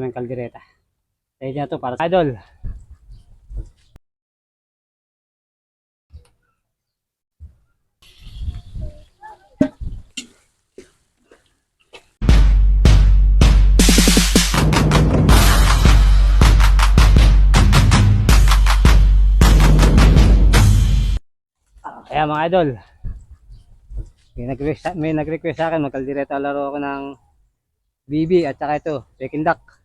May kaldereta. Sa inyo to para sa idol. Kaya mga idol, may nag-request, may nag-request sa akin, magkaldireta laro ako ng BB at saka ito, Peking Duck.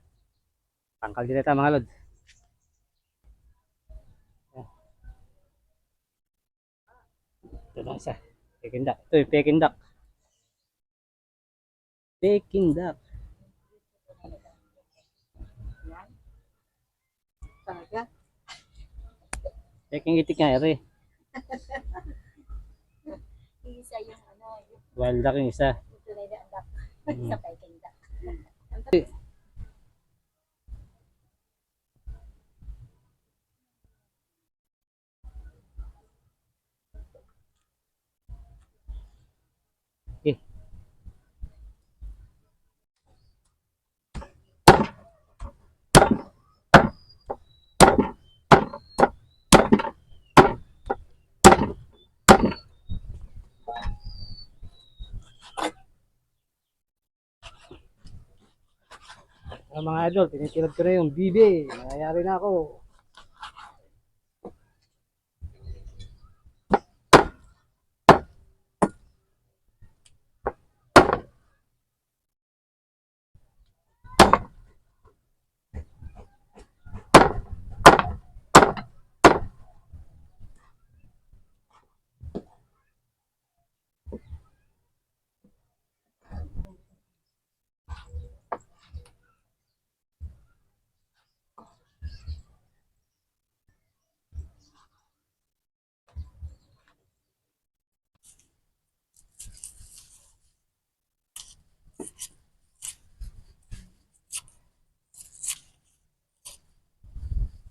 Pangkaldireta mga lod. Ito na isa, Peking Duck. Ito yung Peking Duck. Peking Duck. Talaga? Peking itik nga, ere. Isa yung ano, yung Wild duck yung isa. tunay na anak. Mm. Sa Peking duck. Mga idol, tinitilad ko na yung bibi. Nangyayari na ako.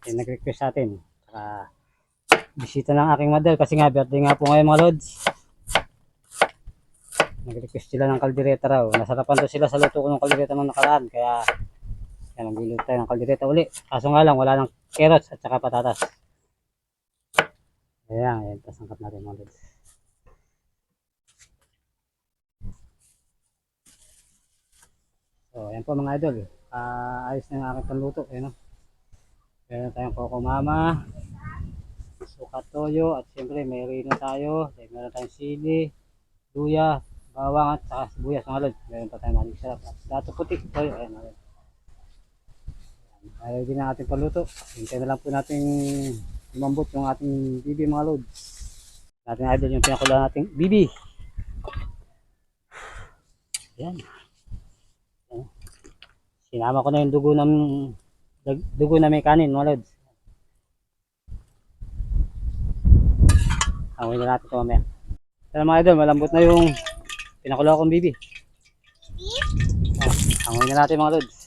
Yung nag-request sa atin. Saka, bisita ng aking mother kasi nga birthday nga po ngayon mga lods. Nag-request sila ng kaldereta raw. Nasarapan daw sila sa luto ko ng kaldereta nung nakaraan. Kaya, kaya nagluluto tayo ng kaldereta uli. Kaso nga lang, wala ng carrots at saka patatas. Ayan, ayan. Tapos angkat natin mga lods. So, ayan po mga idol. Ah, ayos na yung aking panluto. Ayan o. Meron tayong Coco Mama, suka toyo, at siyempre may rino tayo. Then, meron tayong sili, luya, bawang at saka sibuyas lod. Meron pa tayong maling sarap. At dato puti, toyo. Ayan, ayan. Ayaw din ang ating paluto. Hintay na lang po natin lumambot yung ating bibi mga lod. Natin idol yung pinakula nating bibi. Ayan. Sinama ko na yung dugo ng dugo na may kanin, mga lods. Amoy na natin ito mamaya. Pero mga idol, malambot na yung pinakulo kong bibi. Ah, amoy na natin mga lods.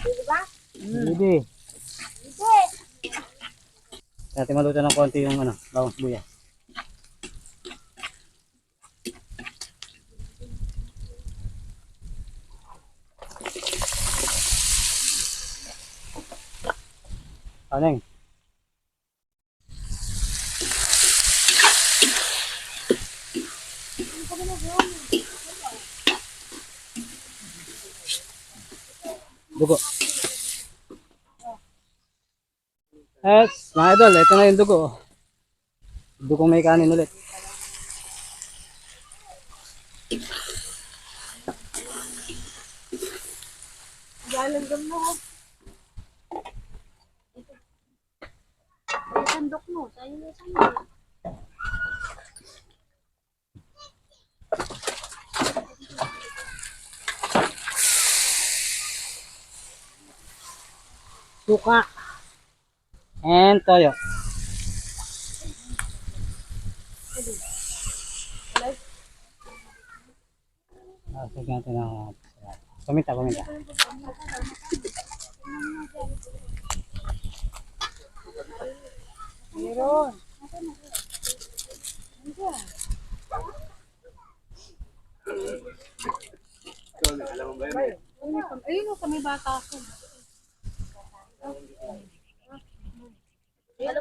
Di ba? Bibi. Natin maluto ng konti yung ano, bawang sibuyas. Aneng? Dugo. At mga idol, ito na yung dugo. Dugo may kanin ulit. Galanggam mo. Ito. Sandok mo. Tayo na sandok. Suka and toyo. Lasag natin ang paminta, paminta. Meron. Ayun o, kami bata ko. Sakit. Sakit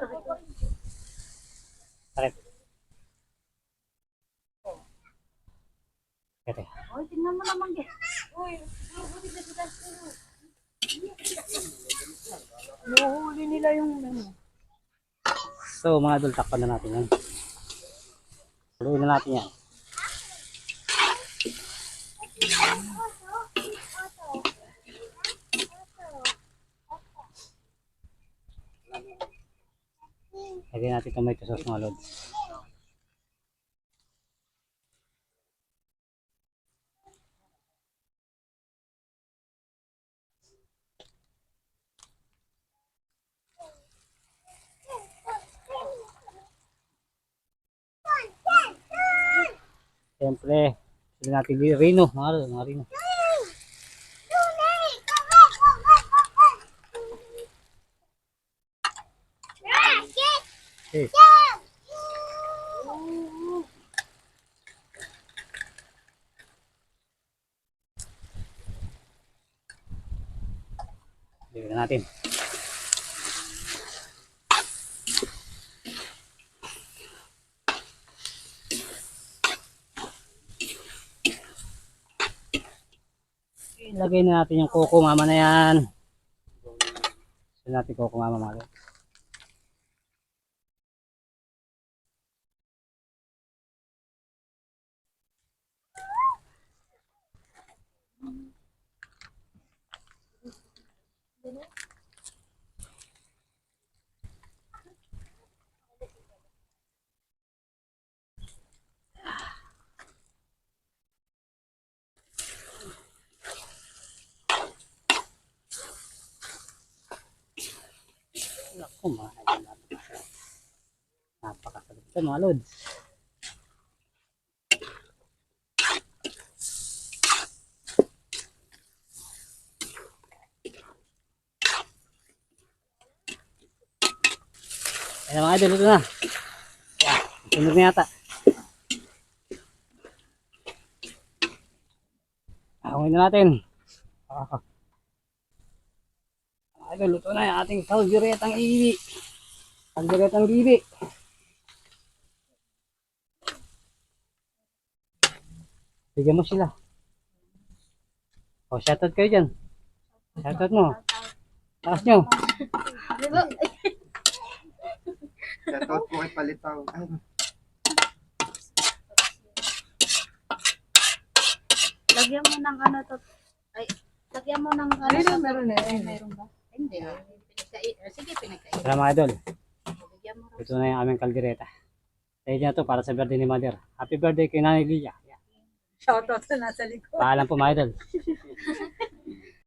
eh. Oy, tingnan mo naman. ge. Nuhuli nila yung ano. So mga idol, takpan na natin yan. Haluin na natin yan. Lagyan natin tomato sauce mga lods. Siyempre, sila. Okay. Lagyan na natin. Ilagay na natin yung coco mama na yan. Ilagay natin coco mama mga Naku, mga idol. Napakasarap ito mga lods. Ayan mga idol, ito na. Yan, sunog na yata. Ahawin na natin. Ah. Idol, luto na yung ating kaldiretang iwi. Kaldiretang bibi. Bigyan mo sila. O, shoutout kayo dyan. Shoutout mo. Taas nyo. Shoutout po kay Palitaw. Lagyan mo ng ano to. Ay, lagyan mo ng ano. Meron, meron na. Meron ba? Hindi. Ah, Sige, pinagkait. Tara mga idol. Ito na yung aming kaldereta. Sa inyo to para sa birthday ni Mother. Happy birthday kay Nanay Lilia. Yan. Shoutout na nasa likod. Paalam po mga idol.